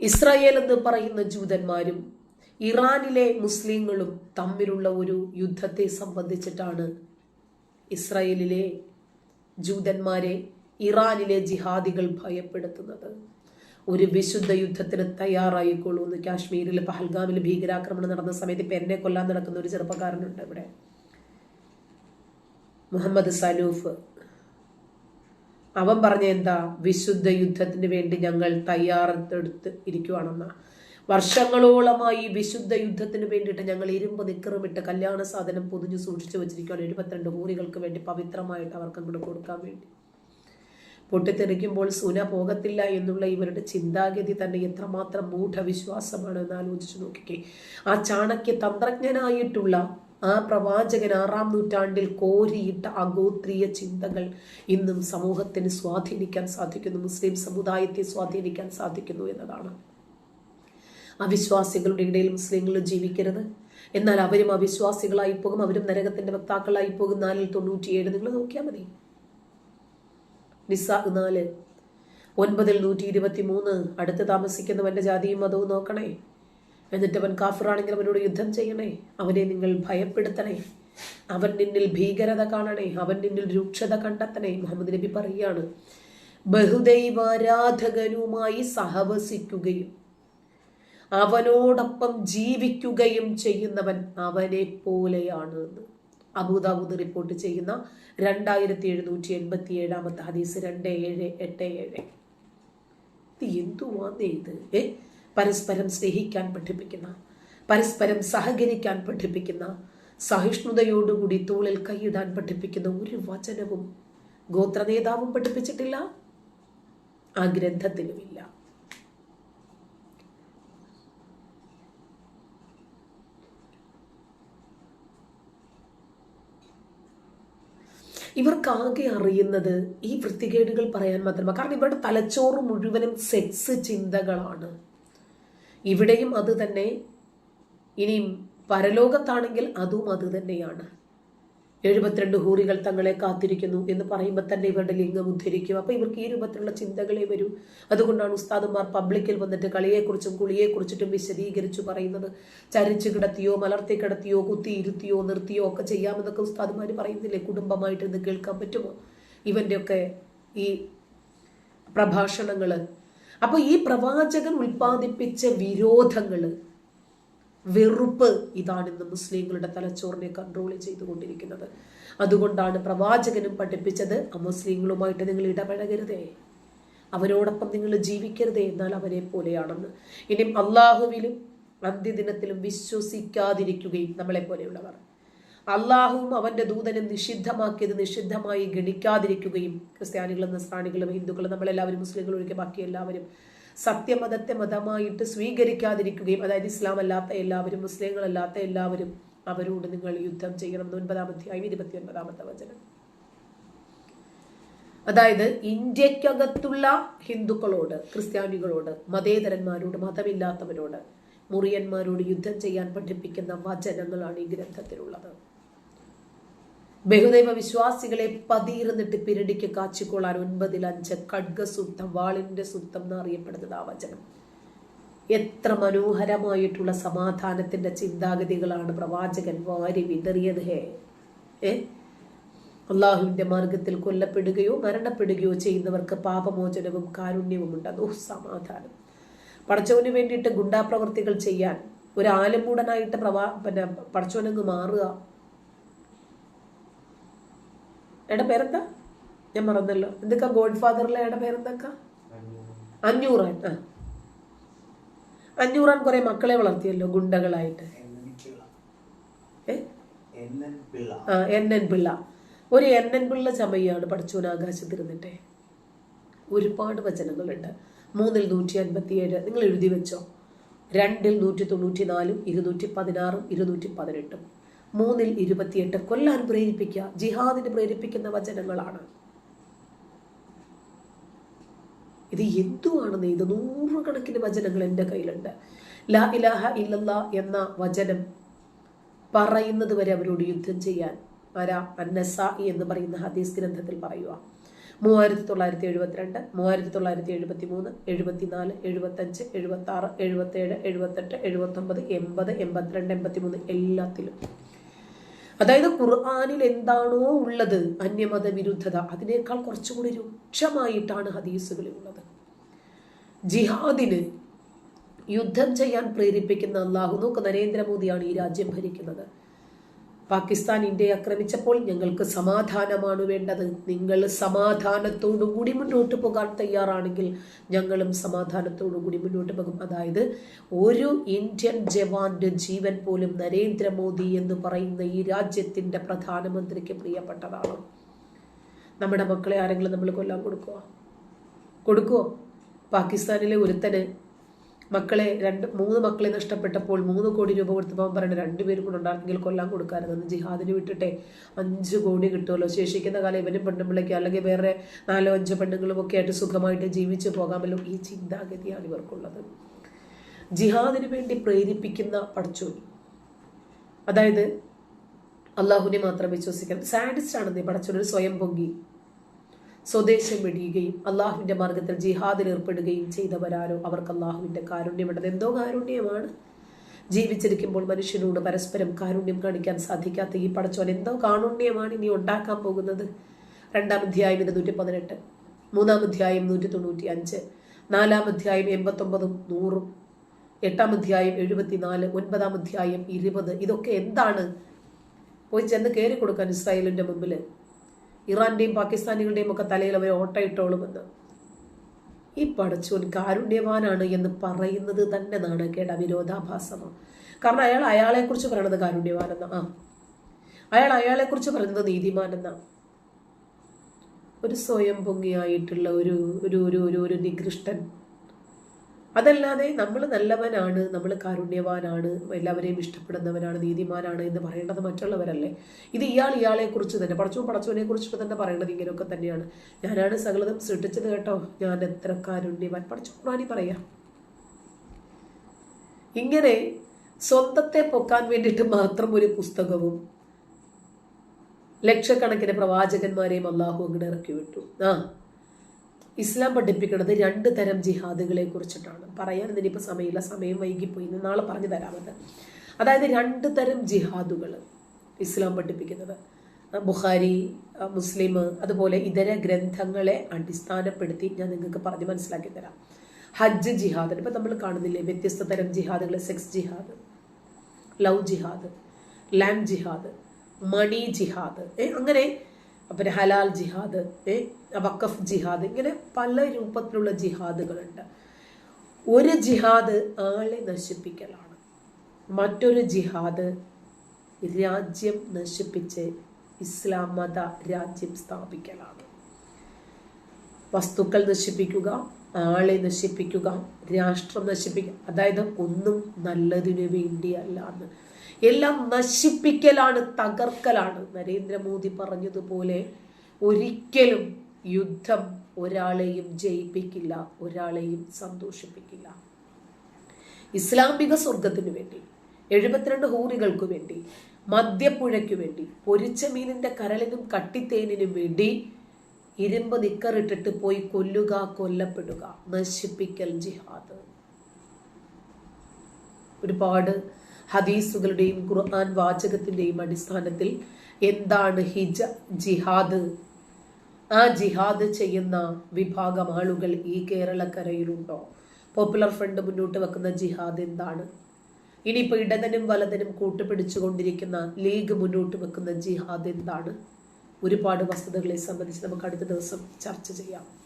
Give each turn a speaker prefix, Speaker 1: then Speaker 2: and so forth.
Speaker 1: Israel എന്ന് പറയുന്ന ജൂതന്മാരും ഇറാനിലെ മുസ്ലിങ്ങളും തമ്മിലുള്ള ഒരു യുദ്ധത്തെ സംബന്ധിച്ചിട്ടാണ് ഇസ്രായേലിലെ ജൂതന്മാരെ ഇറാനിലെ ജിഹാദികൾ ഭയപ്പെടുത്തുന്നത്. ഒരു വിശുദ്ധ യുദ്ധത്തിന് തയ്യാറായിക്കോളൂ എന്ന് കാശ്മീരിൽ പഹൽഗാമിൽ ഭീകരാക്രമണം നടന്ന സമയത്ത് ഇപ്പം എന്നെ കൊല്ലാൻ നടക്കുന്ന ഒരു ചെറുപ്പക്കാരനുണ്ട് ഇവിടെ. മുഹമ്മദ് സലൂഫ് അവൻ പറഞ്ഞ എന്താ? വിശുദ്ധ യുദ്ധത്തിന് വേണ്ടി ഞങ്ങൾ തയ്യാറെടുത്ത് ഇരിക്കുവാണെന്ന. വർഷങ്ങളോളമായി വിശുദ്ധ യുദ്ധത്തിന് വേണ്ടിയിട്ട് ഞങ്ങൾ ഇരുമ്പ് നിക്കറുമിട്ട് കല്യാണ സാധനം പൊതിഞ്ഞു സൂക്ഷിച്ചു വെച്ചിരിക്കുകയാണ്. എഴുപത്തിരണ്ട് ഹൂറികൾക്ക് വേണ്ടി പവിത്രമായിട്ട് അവർക്ക് അങ്ങോട്ട് കൊടുക്കാൻ വേണ്ടി. പൊട്ടിത്തെറിക്കുമ്പോൾ സുന പോകത്തില്ല എന്നുള്ള ഇവരുടെ ചിന്താഗതി തന്നെ എത്രമാത്രം മൂഢവിശ്വാസമാണ് എന്ന് ആലോചിച്ച് നോക്കിക്കേ. ആ ചാണക്യ തന്ത്രജ്ഞനായിട്ടുള്ള ആ പ്രവാചകൻ ആറാം നൂറ്റാണ്ടിൽ കോരിയിട്ട അഗോത്രീയ ചിന്തകൾ ഇന്നും സമൂഹത്തിന് സ്വാധീനിക്കാൻ സാധിക്കുന്നു. മുസ്ലിം സമുദായത്തെ സ്വാധീനിക്കാൻ സാധിക്കുന്നു എന്നതാണ്. അവിശ്വാസികളുടെ ഇടയിൽ മുസ്ലിങ്ങൾ ജീവിക്കരുത്. എന്നാൽ അവരും അവിശ്വാസികളായി പോകും. അവരും നരകത്തിന്റെ വക്താക്കളായി പോകും. നാലിൽ തൊണ്ണൂറ്റിയേഴ് നിങ്ങൾ നോക്കിയാൽ മതി. നിസാ നാല്. ഒൻപതിൽ നൂറ്റി ഇരുപത്തി മൂന്ന് അടുത്ത് താമസിക്കുന്നവന്റെ ജാതിയും മതവും നോക്കണേ. എന്നിട്ട് അവൻ കാഫിറാണെങ്കിൽ അവനോട് യുദ്ധം ചെയ്യണേ. അവനെ നിങ്ങൾ ഭയപ്പെടുത്തണേ. അവൻ നിന്നിൽ ഭീകരത കാണണേ. അവൻ നിന്നിൽ രൂക്ഷത കണ്ടെത്തണേ. മുഹമ്മദ് നബി പറയുകയാണ് ബഹുദൈവാരാധകനുമായി സഹവസിക്കുകയും അവനോടൊപ്പം ജീവിക്കുകയും ചെയ്യുന്നവൻ അവനെ പോലെയാണ് അബൂദാബൂദ് റിപ്പോർട്ട് ചെയ്യുന്ന രണ്ടായിരത്തി എഴുന്നൂറ്റി എൺപത്തി ഏഴാമത്തെ ഹദീസ് രണ്ട് ഏഴ് എട്ട് ഏഴ്. എന്തുവാ ഇത്? ഏ? പരസ്പരം സ്നേഹിക്കാൻ പഠിപ്പിക്കുന്ന പരസ്പരം സഹകരിക്കാൻ പഠിപ്പിക്കുന്ന സഹിഷ്ണുതയോടുകൂടി തോളിൽ കൈയിടാൻ പഠിപ്പിക്കുന്ന ഒരു വചനവും ഗോത്ര നേതാവും പഠിപ്പിച്ചിട്ടില്ല. ആ ഗ്രന്ഥത്തിലുമില്ല ഇവർക്കാകെ അറിയുന്നത് ഈ വൃത്തികേടുകൾ പറയാൻ മാത്രമാണ് കാരണം ഇവരുടെ തലച്ചോറ് മുഴുവനും സെക്സ് ചിന്തകളാണ്. ഇവിടെയും അത് തന്നെ. ഇനിയും പരലോകത്താണെങ്കിൽ അതും അത് തന്നെയാണ്. എഴുപത്തിരണ്ട് ഹൂറികൾ തങ്ങളെ കാത്തിരിക്കുന്നു എന്ന് പറയുമ്പോൾ തന്നെ ഇവരുടെ ലിംഗം ഉദ്ധരിക്കും. അപ്പോൾ ഇവർക്ക് ഈ രൂപത്തിലുള്ള ചിന്തകളെ വരൂ. അതുകൊണ്ടാണ് ഉസ്താദുമാർ പബ്ലിക്കിൽ വന്നിട്ട് കളിയെക്കുറിച്ചും കുളിയെക്കുറിച്ചിട്ടും വിശദീകരിച്ചു പറയുന്നത്. ചരിച്ചു കിടത്തിയോ മലർത്തി കിടത്തിയോ കുത്തി ഇരുത്തിയോ നിർത്തിയോ ഒക്കെ ചെയ്യാമെന്നൊക്കെ ഉസ്താദുമാർ പറയുന്നില്ലേ? കുടുംബമായിട്ടിരുന്ന് കേൾക്കാൻ പറ്റുമോ? ഇവന്റെയൊക്കെ ഈ പ്രഭാഷണങ്ങൾ അപ്പൊ ഈ പ്രവാചകൻ ഉൽപ്പാദിപ്പിച്ച വിരോധങ്ങൾ വെറുപ്പ് ഇതാണ് ഇന്ന് മുസ്ലിങ്ങളുടെ തലച്ചോറിനെ കൺട്രോൾ ചെയ്തുകൊണ്ടിരിക്കുന്നത്. അതുകൊണ്ടാണ് പ്രവാചകനും പഠിപ്പിച്ചത് അമുസ്ലിങ്ങളുമായിട്ട് നിങ്ങൾ ഇടപഴകരുതേ. അവരോടൊപ്പം നിങ്ങൾ ജീവിക്കരുതേ എന്നാൽ അവരെ പോലെയാണെന്ന്. ഇനി അള്ളാഹുവിലും അന്ത്യദിനത്തിലും വിശ്വസിക്കാതിരിക്കുകയും നമ്മളെ പോലെയുള്ളവർ അള്ളാഹുവും അവന്റെ ദൂതനും നിഷിദ്ധമാക്കിയത് നിഷിദ്ധമായി ഗണിക്കാതിരിക്കുകയും ക്രിസ്ത്യാനികളും നസ്രാണികളും ഹിന്ദുക്കളും നമ്മളെല്ലാവരും മുസ്ലിങ്ങളും ഒഴികെ ബാക്കി എല്ലാവരും സത്യമതത്തെ മതമായിട്ട് സ്വീകരിക്കാതിരിക്കുകയും അതായത് ഇസ്ലാം അല്ലാത്ത എല്ലാവരും മുസ്ലിങ്ങളല്ലാത്ത എല്ലാവരും അവരോട് നിങ്ങൾ യുദ്ധം ചെയ്യണം ഒൻപതാം അധ്യായം ഇരുപത്തി ഒൻപതാമത്തെ വചനം. അതായത് ഇന്ത്യക്കകത്തുള്ള ഹിന്ദുക്കളോട് ക്രിസ്ത്യാനികളോട് മതേതരന്മാരോട് മതമില്ലാത്തവരോട് മുറിയന്മാരോട് യുദ്ധം ചെയ്യാൻ പഠിപ്പിക്കുന്ന വചനങ്ങളാണ് ഈ ഗ്രന്ഥത്തിലുള്ളത്. ബഹുദൈവ വിശ്വാസികളെ പതിയിരുന്നിട്ട് പിരടിക്ക് കാച്ചിക്കൊള്ളാൻ ഒൻപതിൽ അഞ്ച് ഖഡ്ഗസൂക്തം വാളിന്റെ സൂക്തം എന്നറിയപ്പെടുന്നത് ആ വചനം. എത്ര മനോഹരമായിട്ടുള്ള സമാധാനത്തിന്റെ ചിന്താഗതികളാണ് പ്രവാചകൻ വാരി വിതറിയത് ഹേ. ഏ? അള്ളാഹുവിന്റെ മാർഗത്തിൽ കൊല്ലപ്പെടുകയോ മരണപ്പെടുകയോ ചെയ്യുന്നവർക്ക് പാപമോചനവും കാരുണ്യവും ഉണ്ട് ഓ സമാധാനം. പടച്ചവന് വേണ്ടിയിട്ട് ഗുണ്ടാപ്രവർത്തികൾ ചെയ്യാൻ ഒരു ആലമൂടനായിട്ട് പ്രവാ പിന്നെ പടച്ചവനങ്ങ് മാറുക. എയുടെ പേരെന്താ? ഞാൻ മറന്നല്ലോ. എന്തൊക്കെ ഗോഡ് ഫാദറിലെ എടെ പേരെന്തൊക്കെ? അഞ്ഞൂറാൻ ആ. അഞ്ഞൂറാൻ കുറെ മക്കളെ വളർത്തിയല്ലോ ഗുണ്ടകളായിട്ട്. ആ എൻ എൻ പിള്ള. ഒരു എൻ എൻ പിള്ള ചമയാണ് പഠിച്ചോൻ ആകാശത്തിരുന്നിട്ടേ. ഒരുപാട് വചനങ്ങളുണ്ട്. മൂന്നിൽ നൂറ്റി അൻപത്തി ഏഴ് നിങ്ങൾ എഴുതി വെച്ചോ. രണ്ടിൽ നൂറ്റി തൊണ്ണൂറ്റി നാലും ഇരുന്നൂറ്റി പതിനാറും ഇരുന്നൂറ്റി പതിനെട്ടും മൂന്നിൽ ഇരുപത്തിയെട്ട് കൊല്ലാൻ പ്രേരിപ്പിക്കുക. ജിഹാദിന് പ്രേരിപ്പിക്കുന്ന വചനങ്ങളാണ്. ഇത് എന്തുവാണെന്ന്? ഇത് നൂറുകണക്കിന് വചനങ്ങൾ എന്റെ കയ്യിലുണ്ട്. ലാ ഇലാഹ ഇല്ലല്ല എന്ന വചനം പറയുന്നത് വരെ അവരോട് യുദ്ധം ചെയ്യാൻ ആരാ? അന്നസായി എന്ന് പറയുന്ന ഹദീസ് ഗ്രന്ഥത്തിൽ പറയുക മൂവായിരത്തി തൊള്ളായിരത്തി എഴുപത്തിരണ്ട് മൂവായിരത്തി തൊള്ളായിരത്തി എഴുപത്തി മൂന്ന് എഴുപത്തിനാല് എഴുപത്തഞ്ച് എഴുപത്തി ആറ് എഴുപത്തേഴ് എഴുപത്തെട്ട് എഴുപത്തൊമ്പത് എൺപത് എൺപത്തിരണ്ട് എൺപത്തി മൂന്ന് എല്ലാത്തിലും. അതായത് ഖുർആാനിൽ എന്താണോ ഉള്ളത് അന്യമത വിരുദ്ധത അതിനേക്കാൾ കുറച്ചുകൂടി രൂക്ഷമായിട്ടാണ് ഹദീസുകളിൽ ഉള്ളത്. ജിഹാദിന് യുദ്ധം ചെയ്യാൻ പ്രേരിപ്പിക്കുന്ന അള്ളാഹു നോക്ക് നരേന്ദ്രമോദിയാണ് ഈ രാജ്യം ഭരിക്കുന്നത്. പാകിസ്ഥാൻ ഇന്ത്യയെ ആക്രമിച്ചപ്പോൾ ഞങ്ങൾക്ക് സമാധാനമാണ് വേണ്ടത്. നിങ്ങൾ സമാധാനത്തോടുകൂടി മുന്നോട്ട് പോകാൻ തയ്യാറാണെങ്കിൽ ഞങ്ങളും സമാധാനത്തോടുകൂടി മുന്നോട്ട് പോകും. അതായത് ഒരു ഇന്ത്യൻ ജവാന്റെ ജീവൻ പോലും നരേന്ദ്രമോദി എന്ന് പറയുന്ന ഈ രാജ്യത്തിന്റെ പ്രധാനമന്ത്രിക്ക് പ്രിയപ്പെട്ടതാണ്. നമ്മുടെ മക്കളെ ആരെങ്കിലും നമ്മൾ കൊല്ലാൻ കൊടുക്കുക കൊടുക്കുമോ പാകിസ്ഥാനിലെ ഒരുത്തന് മക്കളെ രണ്ട് മൂന്ന് മക്കളെ നഷ്ടപ്പെട്ടപ്പോൾ മൂന്ന് കോടി രൂപ കൊടുത്തപ്പോൾ അവൻ പറയുന്നത് രണ്ടുപേരും കൂടെ ഉണ്ടായിരുന്നെങ്കിൽ കൊല്ലാൻ കൊടുക്കാറുണ്ട് ജിഹാദിന് വിട്ടിട്ടെ അഞ്ച് കോടി കിട്ടുമല്ലോ ശേഷിക്കുന്ന കാലം ഇവനും പെണ്ണുമ്പിളയ്ക്കോ അല്ലെങ്കിൽ വേറെ നാലോ അഞ്ചോ പെണ്ണുങ്ങളും ഒക്കെ ആയിട്ട് സുഖമായിട്ട് ജീവിച്ച് പോകാമല്ലോ ഈ ചിന്താഗതിയാണ് ഇവർക്കുള്ളത്. ജിഹാദിന് വേണ്ടി പ്രേരിപ്പിക്കുന്ന പടച്ചോൻ. അതായത് അള്ളാഹുവിനെ മാത്രം വിശ്വസിക്കണം. സാഡിസ്റ്റ് ആണെന്നേ പടച്ചോൻ സ്വയം പൊങ്ങി. സ്വദേശം വെടിയുകയും അള്ളാഹുവിന്റെ മാർഗത്തിൽ ജിഹാദിൽ ഏർപ്പെടുകയും ചെയ്തവരാരോ അവർക്ക് അള്ളാഹുവിന്റെ കാരുണ്യമുള്ളത് എന്തോ കാരുണ്യമാണ്. ജീവിച്ചിരിക്കുമ്പോൾ മനുഷ്യനോട് പരസ്പരം കാരുണ്യം കാണിക്കാൻ സാധിക്കാത്ത ഈ പടച്ചോൻ എന്തോ കാരുണ്യമാണ് ഇനി ഉണ്ടാക്കാൻ പോകുന്നത്. രണ്ടാം അധ്യായം ഇരുന്നൂറ്റി പതിനെട്ട് മൂന്നാം അധ്യായം നൂറ്റി തൊണ്ണൂറ്റി അഞ്ച് നാലാം അധ്യായം എൺപത്തൊമ്പതും നൂറും എട്ടാം അധ്യായം എഴുപത്തിനാല് ഒൻപതാം അധ്യായം ഇരുപത്. ഇതൊക്കെ എന്താണ്? പോയി ചെന്ന് കയറി കൊടുക്കാൻ ഇസ്രായേലിന്റെ മുമ്പിൽ ഇറാന്റെയും പാകിസ്ഥാനികളുടെയും ഒക്കെ തലയിൽ അവർ ഓട്ടയിട്ടോളുമെന്ന്. ഈ പടച്ചോൻ കാരുണ്യവാനാണ് എന്ന് പറയുന്നത് തന്നെ നാണക്കേട വിരോധാഭാസമാണ് കാരണം അയാൾ അയാളെക്കുറിച്ച് പറയണത് കാരുണ്യവാനെന്ന. ആ. അയാൾ അയാളെക്കുറിച്ച് പറയുന്നത് നീതിമാനെന്ന. ഒരു സ്വയം പൊങ്ങിയായിട്ടുള്ള ഒരു ഒരു ഒരു ഒരു ഒരു നികൃഷ്ടൻ അതല്ലാതെ നമ്മൾ നല്ലവനാണ് നമ്മൾ കാരുണ്യവാനാണ് എല്ലാവരെയും ഇഷ്ടപ്പെടുന്നവനാണ് നീതിമാനാണ് എന്ന് പറയേണ്ടത് മറ്റുള്ളവരല്ലേ? ഇത് ഇയാൾ ഇയാളെ കുറിച്ച് തന്നെ പടച്ചോ പടച്ചോനെ കുറിച്ചിട്ട് തന്നെ പറയേണ്ടത് ഇങ്ങനെയൊക്കെ തന്നെയാണ്. ഞാനാണ് സകലതും സൃഷ്ടിച്ചത് കേട്ടോ. ഞാൻ എത്ര കാരുണ്യവാൻ. പടച്ചോ ഖുറാനി പറയാം. ഇങ്ങനെ സ്വന്തത്തെ പൊക്കാൻ വേണ്ടിയിട്ട് മാത്രം ഒരു പുസ്തകവും ലക്ഷക്കണക്കിന് പ്രവാചകന്മാരെയും അള്ളാഹു അങ്ങോട്ട് ഇറക്കി വിട്ടു. ആ ഇസ്ലാം പഠിപ്പിക്കുന്നത് രണ്ട് തരം ജിഹാദുകളെ കുറിച്ചിട്ടാണ്. പറയാൻ ഇതിനിപ്പോൾ സമയമില്ല. സമയം വൈകിപ്പോയി. ഇന്ന് നാളെ പറഞ്ഞു തരാമത് അതായത് രണ്ട് തരം ജിഹാദുകൾ ഇസ്ലാം പഠിപ്പിക്കുന്നത്. ബുഖാരി മുസ്ലിം അതുപോലെ ഇതര ഗ്രന്ഥങ്ങളെ അടിസ്ഥാനപ്പെടുത്തി ഞാൻ നിങ്ങൾക്ക് പറഞ്ഞ് മനസ്സിലാക്കി തരാം. ഹജ്ജ് ജിഹാദ്. ഇപ്പം നമ്മൾ കാണുന്നില്ലേ? വ്യത്യസ്ത തരം ജിഹാദുകൾ സെക്സ് ജിഹാദ് ലവ് ജിഹാദ് ലാൻഡ് ജിഹാദ് മണി ജിഹാദ്. അങ്ങനെ പിന്നെ ഹലാൽ ജിഹാദ് വക്കഫ് ജിഹാദ് ഇങ്ങനെ പല രൂപത്തിലുള്ള ജിഹാദുകളുണ്ട്. ഒരു ജിഹാദ് ആളെ നശിപ്പിക്കലാണ്. മറ്റൊരു ജിഹാദ് രാജ്യം നശിപ്പിച്ച് ഇസ്ലാം മത രാജ്യം സ്ഥാപിക്കലാണ്. വസ്തുക്കൾ നശിപ്പിക്കുക ആളെ നശിപ്പിക്കുക രാഷ്ട്രം നശിപ്പിക്കുക അതായത് ഒന്നും നല്ലതിനു വേണ്ടിയല്ല എന്ന്. എല്ലാം നശിപ്പിക്കലാണ് തകർക്കലാണ്. നരേന്ദ്രമോദി പറഞ്ഞതുപോലെ ഒരിക്കലും യുദ്ധം ഒരാളെയും ജയിപ്പിക്കില്ല ഒരാളെയും സന്തോഷിപ്പിക്കില്ല. ഇസ്ലാമിക സ്വർഗത്തിനു വേണ്ടി എഴുപത്തിരണ്ട് ഹൂറികൾക്കു വേണ്ടി മദ്യപ്പുഴയ്ക്കു വേണ്ടി പൊരിച്ച മീനിന്റെ കരളിനും കട്ടിത്തേനിനും വേണ്ടി ഇരുമ്പ് നിക്കറിട്ടിട്ട് പോയി കൊല്ലുക കൊല്ലപ്പെടുക. നശിപ്പിക്കൽ ജിഹാദ്. ഒരുപാട് ഹദീസുകളുടെയും ഖുർആൻ വാചകത്തിന്റെയും അടിസ്ഥാനത്തിൽ എന്താണ് ഹിജ ജിഹാദ്? ആ ജിഹാദ് ചെയ്യുന്ന വിഭാഗം ആളുകൾ ഈ കേരളക്കരയിലുണ്ടോ? പോപ്പുലർ ഫ്രണ്ട് മുന്നോട്ട് വെക്കുന്ന ജിഹാദ് എന്താണ്? ഇനിയിപ്പോൾ ഇടതനും വലതനും കൂട്ടുപിടിച്ചുകൊണ്ടിരിക്കുന്ന ലീഗ് മുന്നോട്ട് വെക്കുന്ന ജിഹാദ് എന്താണ്? ഒരുപാട് വസ്തുതകളെ സംബന്ധിച്ച് നമുക്ക് അടുത്ത ദിവസം ചർച്ച ചെയ്യാം.